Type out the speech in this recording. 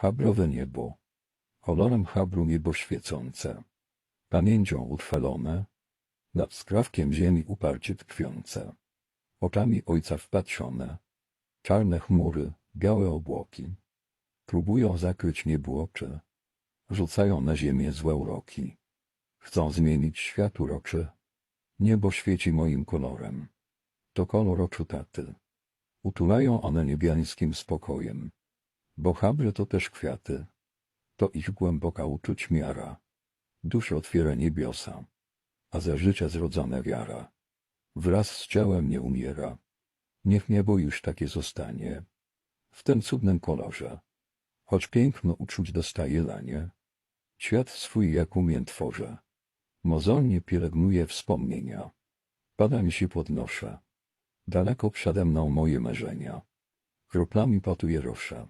Habrowe niebo. Kolorem habru niebo świecące. Pamięcią utrwalone. Nad skrawkiem ziemi uparcie tkwiące. Oczami ojca wpatrzone. Czarne chmury, białe obłoki. Próbują zakryć niebo. Rzucają na ziemię złe uroki. Chcą zmienić świat uroczy. Niebo świeci moim kolorem. To kolor oczu taty. Utulają one niebiańskim spokojem. Bo to też kwiaty. To ich głęboka uczuć miara. Dusz otwiera niebiosa. A za życia zrodzone wiara. Wraz z ciałem nie umiera. Niech niebo już takie zostanie. W tym cudnym kolorze. Choć piękno uczuć dostaje lanie. Świat swój jak umiem tworzę. Mozolnie pielęgnuję wspomnienia. Padami się podnoszę. Daleko przede mną moje marzenia. Kroplami potu je roszę.